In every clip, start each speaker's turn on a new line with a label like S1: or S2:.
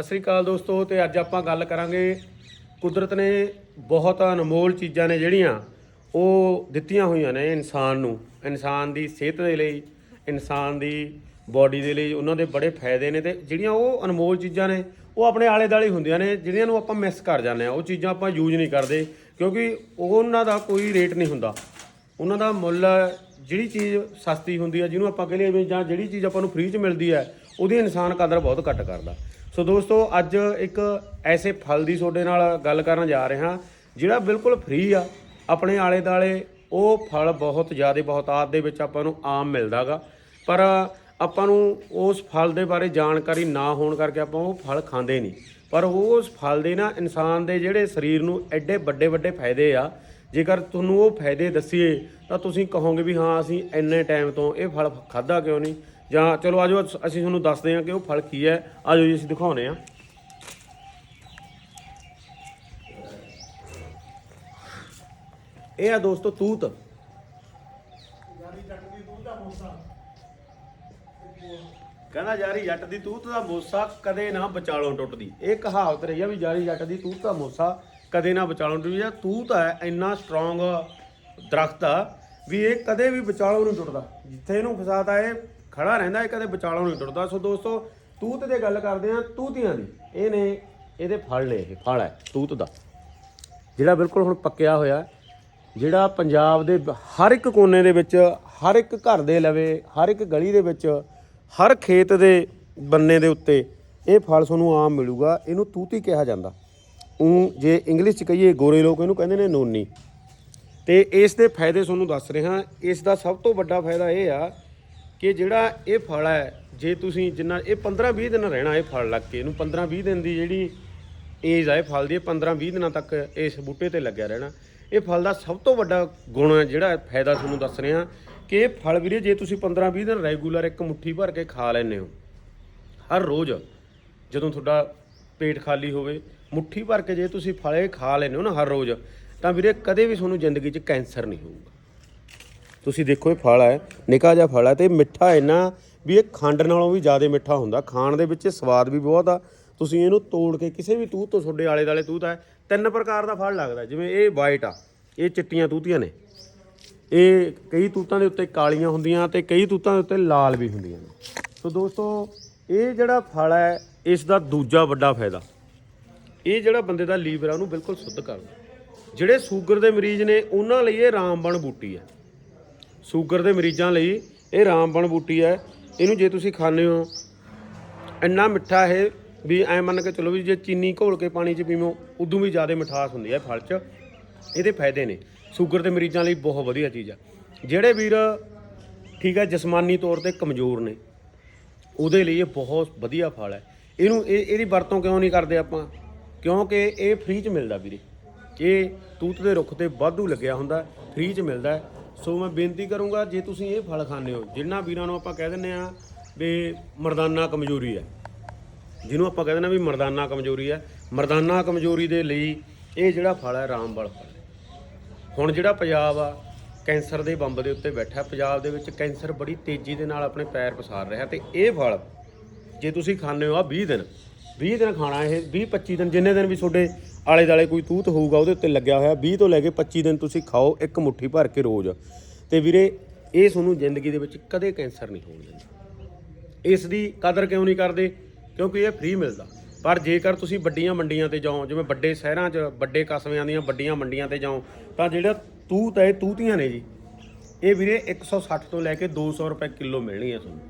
S1: ਸਤਿ ਸ੍ਰੀ ਅਕਾਲ ਦੋਸਤੋ, ਤੇ ਅੱਜ ਆਪਾਂ ਗੱਲ ਕਰਾਂਗੇ ਕੁਦਰਤ ਨੇ ਬਹੁਤ ਅਨਮੋਲ ਚੀਜ਼ਾਂ ਨੇ ਜਿਹੜੀਆਂ ਉਹ ਦਿੱਤੀਆਂ ਹੋਈਆਂ ਨੇ ਇਨਸਾਨ ਨੂੰ। ਇਨਸਾਨ ਦੀ ਸਿਹਤ ਦੇ ਲਈ, ਇਨਸਾਨ ਦੀ ਬਾਡੀ ਦੇ ਲਈ ਉਹਨਾਂ ਦੇ ਬੜੇ ਫਾਇਦੇ ਨੇ ਤੇ ਜਿਹੜੀਆਂ ਉਹ ਅਨਮੋਲ ਚੀਜ਼ਾਂ ਨੇ, ਉਹ ਆਪਣੇ ਆਲੇ ਦਾਲੇ ਹੁੰਦੀਆਂ ਨੇ, ਜਿਹੜੀਆਂ ਨੂੰ ਆਪਾਂ ਮਿਸ ਕਰ ਜਾਂਦੇ ਆ ਉਹ ਚੀਜ਼ਾਂ ਆਪਾਂ ਯੂਜ਼ ਨਹੀਂ ਕਰਦੇ ਕਿਉਂਕਿ ਉਹਨਾਂ ਦਾ ਕੋਈ ਰੇਟ ਨਹੀਂ ਹੁੰਦਾ। ਉਹਨਾਂ ਦਾ ਮੁੱਲ ਜਿਹੜੀ ਚੀਜ਼ ਸਸਤੀ ਹੁੰਦੀ ਹੈ, ਜਿਹਨੂੰ ਆਪਾਂ ਕਹ ਲਈਏ ਵੀ ਜਾਂ ਜਿਹੜੀ ਚੀਜ਼ ਆਪਾਂ ਨੂੰ ਫ੍ਰੀ 'ਚ ਮਿਲਦੀ ਹੈ, ਉਹਦੀ ਇਨਸਾਨ ਕਦਰ ਬਹੁਤ ਘੱਟ ਕਰਦਾ। ਸੋ ਦੋਸਤੋ, ਅੱਜ ਇੱਕ ਐਸੇ ਫਲ ਦੀ ਤੁਹਾਡੇ ਨਾਲ ਗੱਲ ਕਰਨ ਜਾ ਰਿਹਾ। ਜਿਹੜਾ ਬਿਲਕੁਲ ਫ੍ਰੀ ਆ, ਆਪਣੇ ਆਲੇ ਦਾਲੇ ਉਹ ਫਲ ਬਹੁਤ ਜ਼ਿਆਦਾ ਬਹੁਤਾਤ ਦੇ ਵਿੱਚ ਆਪਾਂ ਨੂੰ ਆਮ ਮਿਲਦਾਗਾ। ਪਰ ਆਪਾਂ ਨੂੰ ਉਸ ਫਲ ਦੇ ਬਾਰੇ ਜਾਣਕਾਰੀ ਨਾ ਹੋਣ ਕਰਕੇ ਆਪਾਂ ਉਹ ਫਲ ਖਾਂਦੇ ਨਹੀਂ। ਪਰ ਉਸ ਫਲ ਦੇ ਨਾ ਇਨਸਾਨ ਦੇ ਜਿਹੜੇ ਸਰੀਰ ਨੂੰ ਐਡੇ ਵੱਡੇ ਵੱਡੇ ਫਾਇਦੇ ਆ, ਜੇਕਰ ਤੁਹਾਨੂੰ ਉਹ ਫਾਇਦੇ ਦੱਸੀਏ, ਤਾਂ ਤੁਸੀਂ ਕਹੋਗੇ ਵੀ ਹਾਂ, ਅਸੀਂ ਇੰਨੇ ਟਾਈਮ ਤੋਂ ਇਹ ਫਲ ਖਾਦਾ ਕਿਉਂ ਨਹੀਂ? ਜਾਂ ਚਲੋ ਆਜੋ ਅਸੀਂ ਤੁਹਾਨੂੰ ਦੱਸਦੇ ਹਾਂ ਕਿ ਉਹ ਫਲ ਕੀ ਹੈ। ਆਜੋ ਜੀ ਅਸੀਂ ਦਿਖਾਉਨੇ ਆ ਇਹ ਆ ਦੋਸਤੋ ਤੂਤ। ਕਹਿੰਦਾ ਯਾਰੀ ਜੱਟ ਦੀ ਤੂਤ ਦਾ ਮੋਸਾ ਕਦੇ ਨਾ ਵਿਚਾਲੋਂ ਟੁੱਟਦੀ। ਇਹ ਕਹਾਵਤ ਰਹੀ ਆ ਵੀ ਯਾਰੀ ਜੱਟ ਦੀ ਤੂਤ ਦਾ ਮੋਸਾ ਕਦੇ ਨਾ ਵਿਚਾਲੋਂ ਟੁੱਟਦੀ। ਆ ਤੂਤ ਹੈ ਇੰਨਾ ਸਟਰੋਂਗ ਦਰਖਤ ਆ ਵੀ ਇਹ ਕਦੇ ਵੀ ਵਿਚਾਲੋਂ ਨਹੀਂ ਟੁੱਟਦਾ। ਜਿੱਥੇ ਇਹਨੂੰ ਫਸਾਤਾ ਇਹ ਖੜਾ ਰਹਿੰਦਾ ਹੈ, ਕਦੇ ਵਿਚਾਲੋਂ ਨਹੀਂ ਟੁੱਟਦਾ ਸੋ ਦੋਸਤੋ, ਤੂਤ ਦੇ ਗੱਲ ਕਰਦੇ ਆ ਤੂਤੀਆਂ ਦੀ। ਇਹ ਨੇ ਇਹਦੇ ਫਲ ਨੇ, ਇਹ ਫਲ ਹੈ, ਤੂਤ ਦਾ। ਜਿਹੜਾ ਬਿਲਕੁਲ ਹੁਣ ਪੱਕਿਆ ਹੋਇਆ, ਜਿਹੜਾ ਪੰਜਾਬ ਦੇ ਹਰ ਇੱਕ ਕੋਨੇ ਦੇ ਵਿੱਚ, ਹਰ ਇੱਕ ਘਰ ਦੇ ਲਵੇ, ਹਰ ਇੱਕ ਗਲੀ ਦੇ ਵਿੱਚ, ਹਰ ਖੇਤ ਦੇ ਬੰਨੇ ਦੇ ਉੱਤੇ ਇਹ ਫਲ ਤੁਹਾਨੂੰ ਆਮ ਮਿਲੂਗਾ। ਇਹਨੂੰ ਤੂਤੀ ਕਿਹਾ ਜਾਂਦਾ। ਉਹ ਜੇ ਇੰਗਲਿਸ਼ ਚ ਕਹੀਏ, ਗੋਰੇ ਲੋਕ ਇਹਨੂੰ ਕਹਿੰਦੇ ਨੇ ਨੋਨੀ। ਤੇ ਇਸ ਦੇ ਫਾਇਦੇ ਤੁਹਾਨੂੰ ਦੱਸ ਰਿਹਾ। ਇਸ ਦਾ ਸਭ ਤੋਂ ਵੱਡਾ ਫਾਇਦਾ ਇਹ ਆ ਕਿ ਜਿਹੜਾ ਇਹ ਫਲ ਹੈ, ਜੇ ਤੁਸੀਂ ਜਿੰਨਾ, ਇਹ 15 20 ਦਿਨ ਰਹਿਣਾ ਇਹ ਫਲ ਲੱਗ ਕੇ, ਇਹਨੂੰ 15 20 ਦਿਨ ਦੀ ਜਿਹੜੀ ਏਜ ਆ ਇਹ ਫਲ ਦੀ 15 20 ਦਿਨਾਂ ਤੱਕ ਇਸ ਬੂਟੇ ਤੇ ਲੱਗਿਆ ਰਹਿਣਾ। ਇਹ ਫਲ ਦਾ ਸਭ ਤੋਂ ਵੱਡਾ ਗੁਣ ਹੈ, ਜਿਹੜਾ ਫਾਇਦਾ ਤੁਹਾਨੂੰ ਦੱਸ ਰਿਹਾ ਕਿ ਇਹ ਫਲ ਵੀਰੇ, ਜੇ ਤੁਸੀਂ 15 20 ਦਿਨ ਰੈਗੂਲਰ ਇੱਕ ਮੁੱਠੀ ਭਰ ਕੇ ਖਾ ਲੈਂਦੇ ਹੋ, ਹਰ ਰੋਜ਼ ਜਦੋਂ ਤੁਹਾਡਾ ਪੇਟ ਖਾਲੀ ਹੋਵੇ, ਮੁੱਠੀ ਭਰ ਕੇ ਜੇ ਤੁਸੀਂ ਫਲੇ ਖਾ ਲੈਂਦੇ ਹੋ ਨਾ ਹਰ ਰੋਜ਼, ਤਾਂ ਵੀਰੇ ਕਦੇ ਵੀ ਤੁਹਾਨੂੰ ਜ਼ਿੰਦਗੀ 'ਚ ਕੈਂਸਰ ਨਹੀਂ ਹੋਊਗਾ। ਤੁਸੀਂ ਦੇਖੋ ਇਹ ਫਲ ਹੈ, ਨਿੱਕਾ ਜਿਹਾ ਫਲ ਹੈ ਤੇ ਮਿੱਠਾ ਇੰਨਾ ਵੀ ਇਹ ਖੰਡ ਨਾਲੋਂ ਵੀ ਜ਼ਿਆਦਾ ਮਿੱਠਾ ਹੁੰਦਾ। ਖਾਣ ਦੇ ਵਿੱਚ ਸਵਾਦ ਵੀ ਬਹੁਤ ਆ। ਤੁਸੀਂ ਇਹਨੂੰ ਤੋੜ ਕੇ ਕਿਸੇ ਵੀ ਤੂਤ ਤੋਂ ਤੁਹਾਡੇ ਆਲੇ ਦਾਲੇ ਤੂਤ ਹੈ, ਤਿੰਨ ਪ੍ਰਕਾਰ ਦਾ ਫਲ ਲੱਗਦਾ ਜਿਵੇਂ ਇਹ ਵਾਈਟ ਆ, ਇਹ ਚਿੱਟੀਆਂ ਤੂਤੀਆਂ ਨੇ। ਇਹ ਕਈ ਤੂਤਾਂ ਦੇ ਉੱਤੇ ਕਾਲੀਆਂ ਹੁੰਦੀਆਂ ਤੇ ਕਈ ਤੂਤਾਂ ਦੇ ਉੱਤੇ ਲਾਲ ਵੀ ਹੁੰਦੀਆਂ ਨੇ। ਸੋ ਦੋਸਤੋ, ਇਹ ਜਿਹੜਾ ਫਲ ਹੈ, ਇਸ ਦਾ ਦੂਜਾ ਵੱਡਾ ਫਾਇਦਾ। ਇਹ ਜਿਹੜਾ ਬੰਦੇ ਦਾ ਲੀਵਰ ਆ, ਉਹਨੂੰ ਬਿਲਕੁਲ ਸ਼ੁੱਧ ਕਰਦਾ। ਜਿਹੜੇ ਸ਼ੂਗਰ ਦੇ ਮਰੀਜ਼ ਨੇ, ਉਹਨਾਂ ਲਈ ਇਹ ਰਾਮਬਣ ਬੂਟੀ ਹੈ। ਸ਼ੂਗਰ ਦੇ ਮਰੀਜ਼ਾਂ ਲਈ ਇਹ ਰਾਮਬਣ ਬੂਟੀ ਹੈ। ਇਹਨੂੰ ਜੇ ਤੁਸੀਂ ਖਾਂਦੇ ਹੋ, ਇੰਨਾ ਮਿੱਠਾ ਇਹ ਵੀ ਐ ਮੰਨ ਕੇ ਚਲੋ ਵੀ ਜੇ ਚੀਨੀ ਘੋਲ ਕੇ ਪਾਣੀ 'ਚ ਪੀਵੋ, ਉਦੋਂ ਵੀ ਜ਼ਿਆਦਾ ਮਿਠਾਸ ਹੁੰਦੀ ਹੈ ਫਲ 'ਚ। ਇਹਦੇ ਫਾਇਦੇ ਨੇ। ਸ਼ੂਗਰ ਦੇ ਮਰੀਜ਼ਾਂ ਲਈ ਬਹੁਤ ਵਧੀਆ ਚੀਜ਼ ਆ। ਜਿਹੜੇ ਵੀਰ ਠੀਕ ਹੈ ਜਿਸਮਾਨੀ ਤੌਰ ਤੇ ਕਮਜ਼ੋਰ ਨੇ, ਉਹਦੇ ਲਈ ਇਹ ਬਹੁਤ ਵਧੀਆ ਫਲ ਹੈ। ਇਹਨੂੰ ਇਹ, ਇਹਦੀ ਵਰਤੋਂ ਕਿਉਂ ਨਹੀਂ ਕਰਦੇ ਆਪਾਂ? ਕਿਉਂਕਿ ਇਹ ਫ੍ਰੀ 'ਚ ਮਿਲਦਾ ਵੀਰੇ। ਇਹ ਤੂਤ ਦੇ ਰੁੱਖ ਤੇ ਵਾਧੂ ਲੱਗਿਆ ਹੁੰਦਾ ਫ੍ਰੀ 'ਚ ਮਿਲਦਾ ਸੋ ਮੈਂ ਬੇਨਤੀ ਕਰੂੰਗਾ ਜੇ ਤੁਸੀਂ ਇਹ ਫਲ ਖਾਂਦੇ ਹੋ ਜਿਨ੍ਹਾਂ ਵੀਰਾਂ ਨੂੰ ਆਪਾਂ ਕਹਿ ਦਿੰਦੇ ਆ ਵੀ ਮਰਦਾਨਾ ਕਮਜ਼ੋਰੀ ਹੈ। ਜਿਹਨੂੰ ਆਪਾਂ ਕਹਿੰਦੇ ਨਾ ਵੀ ਮਰਦਾਨਾ ਕਮਜ਼ੋਰੀ ਹੈ। ਮਰਦਾਨਾ ਕਮਜ਼ੋਰੀ ਦੇ ਲਈ ਇਹ ਜਿਹੜਾ ਫਲ ਹੈ ਰਾਮਬਲ ਫਲ ਹੁਣ ਜਿਹੜਾ ਪੰਜਾਬ ਆ, ਕੈਂਸਰ ਦੇ ਬੰਬ ਦੇ ਉੱਤੇ ਬੈਠਾ ਪੰਜਾਬ ਦੇ ਵਿੱਚ ਕੈਂਸਰ ਬੜੀ ਤੇਜ਼ੀ ਦੇ ਨਾਲ ਆਪਣੇ ਪੈਰ ਪਸਾਰ ਰਿਹਾ ਤੇ ਇਹ ਫਲ ਜੇ ਤੁਸੀਂ ਖਾਂਦੇ ਹੋ ਆ 20 ਦਿਨ 20 ਦਿਨ ਖਾਣਾ ਇਹ 20 25 ਦਿਨ, ਜਿੰਨੇ ਦਿਨ ਵੀ ਤੁਹਾਡੇ ਆਲੇ ਦਾਲੇ ਕੋਈ ਤੂਤ ਹੋਊਗਾ, ਉਹਦੇ ਉੱਤੇ ਲੱਗਿਆ ਹੋਇਆ 20 ਤੋਂ ਲੈ ਕੇ 25 ਦਿਨ ਤੁਸੀਂ ਖਾਓ, ਇੱਕ ਮੁੱਠੀ ਭਰ ਕੇ ਰੋਜ਼। ਤੇ ਵੀਰੇ, ਇਹ ਤੁਹਾਨੂੰ ਜ਼ਿੰਦਗੀ ਦੇ ਵਿੱਚ ਕਦੇ ਕੈਂਸਰ ਨਹੀਂ ਹੋਣ ਦਿੰਦਾ। ਇਸ ਦੀ ਕਦਰ ਕਿਉਂ ਨਹੀਂ ਕਰਦੇ? ਕਿਉਂਕਿ ਇਹ ਫ੍ਰੀ ਮਿਲਦਾ। ਪਰ ਜੇਕਰ ਤੁਸੀਂ ਵੱਡੀਆਂ ਮੰਡੀਆਂ ਤੇ ਜਾਓ, ਜਿਵੇਂ ਵੱਡੇ ਸ਼ਹਿਰਾਂ 'ਚ, ਵੱਡੇ ਕਸਬਿਆਂ ਦੀਆਂ ਵੱਡੀਆਂ ਮੰਡੀਆਂ ਤੇ ਜਾਓ, ਤਾਂ ਜਿਹੜਾ ਤੂਤ ਹੈ ਤੂਤੀਆਂ ਨੇ ਜੀ। ਇਹ ਵੀਰੇ 160 ਤੋਂ ਲੈ ਕੇ 200 ਰੁਪਏ ਕਿਲੋ ਹੈ ਤੁਹਾਨੂੰ।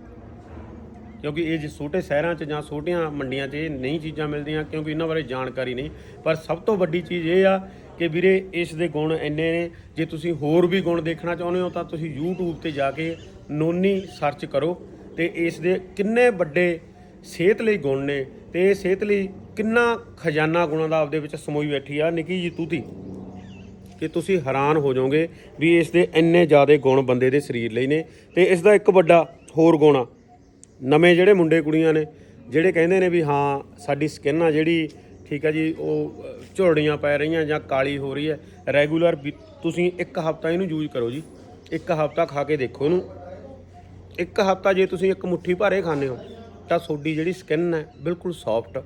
S1: ਕਿਉਂਕਿ ਇਹ ਜੇ ਛੋਟੇ ਸ਼ਹਿਰਾਂ 'ਚ ਜਾਂ ਛੋਟੀਆਂ ਮੰਡੀਆਂ 'ਚ ਇਹ ਨਹੀਂ ਚੀਜ਼ਾਂ ਮਿਲਦੀਆਂ ਕਿਉਂਕਿ ਇਹਨਾਂ ਬਾਰੇ ਜਾਣਕਾਰੀ ਨਹੀਂ। ਪਰ ਸਭ ਤੋਂ ਵੱਡੀ ਚੀਜ਼ ਇਹ ਆ ਕਿ ਵੀਰੇ ਇਸ ਦੇ ਗੁਣ ਇੰਨੇ ਨੇ, ਜੇ ਤੁਸੀਂ ਹੋਰ ਵੀ ਗੁਣ ਦੇਖਣਾ ਚਾਹੁੰਦੇ ਹੋ ਤਾਂ ਤੁਸੀਂ YouTube ਤੇ ਜਾ ਕੇ ਨੋਨੀ ਸਰਚ ਕਰੋ ਤੇ ਇਸ ਦੇ ਕਿੰਨੇ ਵੱਡੇ ਸਿਹਤ ਲਈ ਗੁਣ ਨੇ ਤੇ ਇਹ ਸਿਹਤ ਲਈ ਕਿੰਨਾ ਖਜ਼ਾਨਾ ਗੁਣਾਂ ਦਾ ਆਪਦੇ ਵਿੱਚ ਸਮੋਈ ਬੈਠੀ ਆ। ਨਿੱਕੀ ਜੀ ਤੂਤੀ ਕਿ ਤੁਸੀਂ ਹੈਰਾਨ ਹੋ ਜਾਓਗੇ ਵੀ ਇਸ ਦੇ ਇੰਨੇ ਜ਼ਿਆਦਾ ਗੁਣ ਬੰਦੇ ਦੇ ਸਰੀਰ ਲਈ ਨੇ ਤੇ ਇਸ ਦਾ ਇੱਕ ਵੱਡਾ ਹੋਰ ਗੁਣ ਆ। ਨਵੇਂ ਜਿਹੜੇ ਮੁੰਡੇ ਕੁੜੀਆਂ ਨੇ ਜਿਹੜੇ ਕਹਿੰਦੇ ਨੇ ਵੀ ਹਾਂ ਸਾਡੀ ਸਕਿਨ ਆ ਜਿਹੜੀ ਠੀਕ ਆ ਜੀ ਉਹ ਅ, ਪੈ ਰਹੀਆਂ ਜਾਂ ਕਾਲੀ ਹੋ ਰਹੀ ਹੈ ਰੈਗੂਲਰ ਤੁਸੀਂ ਇੱਕ ਹਫਤਾ ਇਹਨੂੰ ਯੂਜ਼ ਕਰੋ ਜੀ। ਇੱਕ ਹਫਤਾ ਖਾ ਕੇ ਦੇਖੋ ਇਹਨੂੰ। ਇੱਕ ਹਫਤਾ ਜੇ ਤੁਸੀਂ ਇੱਕ ਮੁੱਠੀ ਭਾਰੇ ਖਾਂਦੇ ਹੋ ਤਾਂ ਤੁਹਾਡੀ ਜਿਹੜੀ ਸਕਿਨ ਹੈ ਬਿਲਕੁਲ ਸੌਫਟ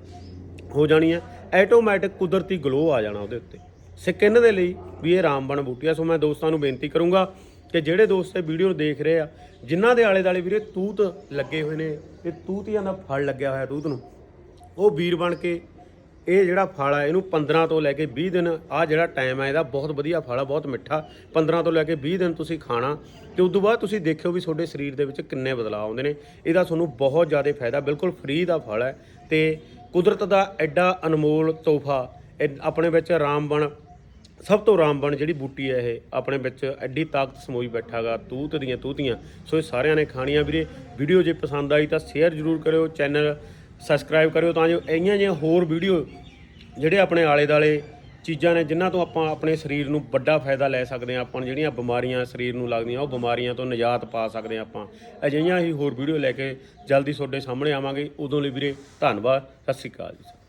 S1: ਹੋ ਜਾਣੀ ਹੈ। ਆਟੋਮੈਟਿਕ ਕੁਦਰਤੀ ਗਲੋ ਆ ਜਾਣਾ ਉਹਦੇ ਉੱਤੇ। ਸਕਿਨ ਦੇ ਲਈ ਵੀ ਇਹ ਰਾਮਬਣ ਬੂਟੀ ਆ ਸੋ ਮੈਂ ਦੋਸਤਾਂ ਨੂੰ ਬੇਨਤੀ ਕਰੂੰਗਾ ਕਿ ਜਿਹੜੇ ਦੋਸਤ ਇਹ ਵੀਡੀਓ ਨੂੰ ਦੇਖ ਰਹੇ ਆ, ਜਿਨ੍ਹਾਂ ਦੇ ਆਲੇ ਦਾਲੇ ਵੀਰੇ ਤੂਤ ਲੱਗੇ ਹੋਏ ਨੇ ਤੇ ਤੂਤੀਆਂ ਦਾ ਫਲ ਲੱਗਿਆ ਹੋਇਆ ਤੂਤ ਨੂੰ, ਉਹ ਵੀਰ ਬਣ ਕੇ ਇਹ ਜਿਹੜਾ ਫਲ ਆ, ਇਹਨੂੰ 15 ਤੋਂ ਲੈ ਕੇ 20 ਦਿਨ ਆ ਜਿਹੜਾ ਟਾਈਮ ਆ, ਇਹਦਾ ਬਹੁਤ ਵਧੀਆ ਫਲ ਆ, ਬਹੁਤ ਮਿੱਠਾ 15 ਤੋਂ ਲੈ ਕੇ 20 ਦਿਨ ਤੁਸੀਂ ਖਾਣਾ, ਤੇ ਉਸ ਤੋਂ ਬਾਅਦ ਤੁਸੀਂ ਦੇਖਿਓ ਵੀ ਤੁਹਾਡੇ ਸਰੀਰ ਦੇ ਵਿੱਚ ਕਿੰਨੇ ਬਦਲਾਅ ਆਉਂਦੇ ਨੇ, ਇਹਦਾ ਤੁਹਾਨੂੰ ਬਹੁਤ ਜ਼ਿਆਦਾ ਫਾਇਦਾ, ਬਿਲਕੁਲ ਫ੍ਰੀ ਦਾ ਫਲ ਹੈ, ਤੇ ਕੁਦਰਤ ਦਾ ਐਡਾ ਅਨਮੋਲ ਤੋਹਫਾ, ਇਹ ਆਪਣੇ ਵਿੱਚ ਰਾਮਬਣ ਸਭ ਤੋਂ ਰਾਮਬਣ ਜਿਹੜੀ ਬੂਟੀ ਹੈ ਇਹ, ਆਪਣੇ ਵਿੱਚ ਐਡੀ ਤਾਕਤ ਸਮੋਈ ਬੈਠਾਗਾ, ਤੂਤ ਦੀਆਂ ਤੂਤੀਆਂ। ਸੋ ਇਹ ਸਾਰਿਆਂ ਨੇ ਖਾਣੀਆਂ ਵੀਰੇ। ਵੀਡੀਓ ਜੇ ਪਸੰਦ ਆਈ ਤਾਂ ਸ਼ੇਅਰ ਜ਼ਰੂਰ ਕਰਿਓ ਚੈਨਲ ਸਬਸਕ੍ਰਾਈਬ ਕਰਿਓ ਤਾਂ ਜੋ ਇਹੀਆਂ ਜਿਹੀਆਂ ਹੋਰ ਵੀਡੀਓ ਜਿਹੜੇ ਆਪਣੇ ਆਲੇ ਦਾਲੇ ਚੀਜ਼ਾਂ ਨੇ, ਜਿਨ੍ਹਾਂ ਤੋਂ ਆਪਾਂ ਆਪਣੇ ਸਰੀਰ ਨੂੰ ਵੱਡਾ ਫਾਇਦਾ ਲੈ ਸਕਦੇ ਹਾਂ, ਆਪਾਂ ਨੂੰ ਜਿਹੜੀਆਂ ਬਿਮਾਰੀਆਂ ਸਰੀਰ ਨੂੰ ਲੱਗਦੀਆਂ, ਉਹ ਬਿਮਾਰੀਆਂ ਤੋਂ ਨਿਜਾਤ ਪਾ ਸਕਦੇ ਹਾਂ ਆਪਾਂ। ਅਜਿਹੀਆਂ ਹੀ ਹੋਰ ਵੀਡੀਓ ਲੈ ਕੇ ਜਲਦੀ ਤੁਹਾਡੇ ਸਾਹਮਣੇ ਆਵਾਂਗੇ। ਉਦੋਂ ਲਈ ਵੀਰੇ, ਧੰਨਵਾਦ। ਸਤਿ ਸ਼੍ਰੀ ਅਕਾਲ ਜੀ।